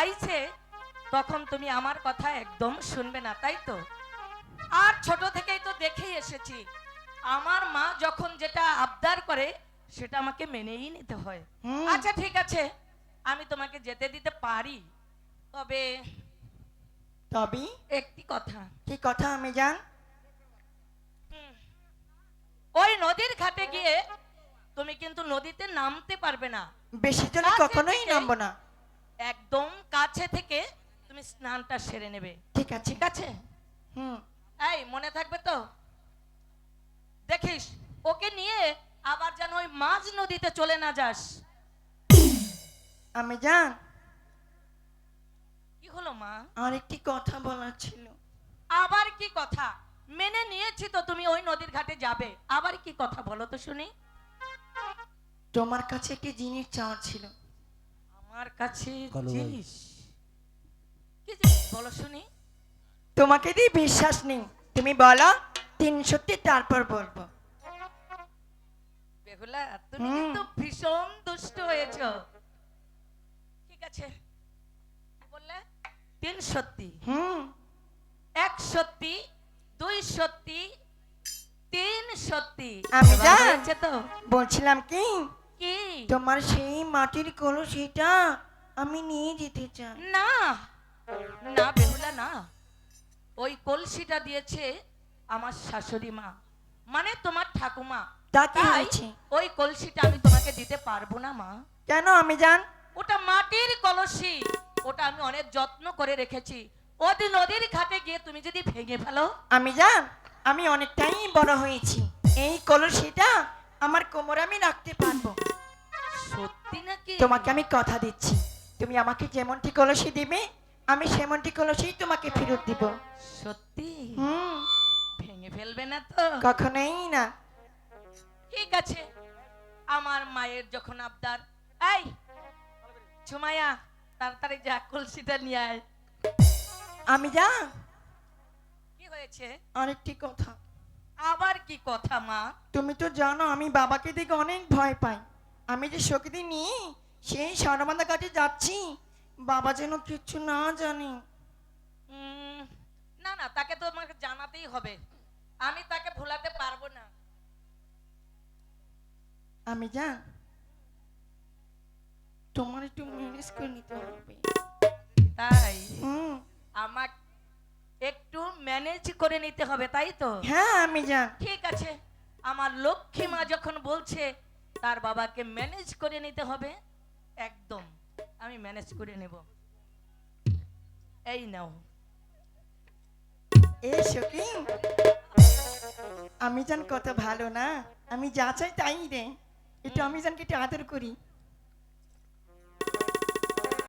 চাইছে তখন তুমি আমার কথা একদম শুনবে না তাই তো? আর ছোট থেকেই তো দেখেই এসেছি আমার মা যখন যেটা আবদার করে সেটা আমাকে মেনেই নিতে হয়। আচ্ছা ঠিক আছে আমি তোমাকে যেতে দিতে পারি তবে তবে? একটি কথা। কি কথা আমি জান ওই নদীর ঘাটে গিয়ে তুমি কিন্তু নদীতে নামতে পারবে না। বেশি জন কখনোই নামবো না। একদম কাছে থেকে তুমি স্নানটা সেরে নেবে। ঠিক আছে ঠিক আছে। হুম। এই মনে থাকবে তো? দেখিস ওকে নিয়ে আবার যেন ওই মাঝ নদীতে চলে না যাস। আমি জান কি হলো মা? আর একটি কথা বলার ছিল। আবার কি কথা? মেনে নিয়েছি তো তুমি ওই নদীর ঘাটে যাবে। আবার কি কথা বলো তো শুনি। তোমার কাছে একটি জিনিস চাওয়ার ছিল। আমার কাছে জিনিস। কি জিনিস? বলো শুনি। তোমাকে দিয়ে বিশ্বাস নেই তুমি বলো তিন সত্যি তারপর বলব। বেহুলা তুমি। কিন্তু ভীষণ দুষ্ট হয়েছো। ঠিক আছে। বললে? তিন সত্যি হুম। এক সত্যি দুই সত্যি তিন সত্যি আমি এবার জান। তো? বলছিলাম কি? তোমার সেই মাটির কলসিটা আমি নিয়ে যেতে চাই। না না বেহুলা না। ওই কলসিটা দিয়েছে আমার শাশুড়ি মা মানে তোমার ঠাকুমা। তা কি হয়েছে? ওই কলসিটা আমি তোমাকে দিতে পারব না মা। কেন আমি জান? ওটা মাটির কলসি ওটা আমি অনেক যত্ন করে রেখেছি। ওদি নদীর ঘাটে গিয়ে তুমি যদি ভেঙে ফেলো। আমি জান আমি অনেকটাই বড় হয়েছি। এই কলসিটা আমার কোমরে আমি রাখতে পারব। সত্যি নাকি? তোমাকে আমি কথা দিচ্ছি। তুমি আমাকে যেমনটি কলসি দিবে আমি সেমনটি কলসি তোমাকে ফেরত দিব। সত্যি? হুম। ভেঙে ফেলবে না তো? কখনোই না। ঠিক আছে। আমার মায়ের যখন আবদার এই ছুমায়া তাড়াতাড়ি যা কলসিটা নিয়ে আয়। আমি যা? কি হয়েছে? আরেকটি কথা। আবার কি কথা মা? তুমি তো জানো আমি বাবাকে দেখে অনেক ভয় পাই। আমি যে শক্তি নিয়ে সেই সরবান্ধা কাছে যাচ্ছি বাবা যেন কিচ্ছু না জানে। না না তাকে তো আমাকে জানাতেই হবে। আমি তাকে ভুলাতে পারব না। আমি জান তোমার একটু ম্যানেজ করে নিতে হবে। তাই? আমাকে একটু ম্যানেজ করে নিতে হবে তাই তো? হ্যাঁ আমি যা ঠিক আছে। আমার লক্ষ্মী মা যখন বলছে তার বাবাকে ম্যানেজ করে নিতে হবে। একদম, আমি ম্যানেজ করে নেব। এই নাও। এ সখী, আমি জান কত ভালো না, আমি যা চাই তাই রে একটু আমি জানকে একটু আদর করি।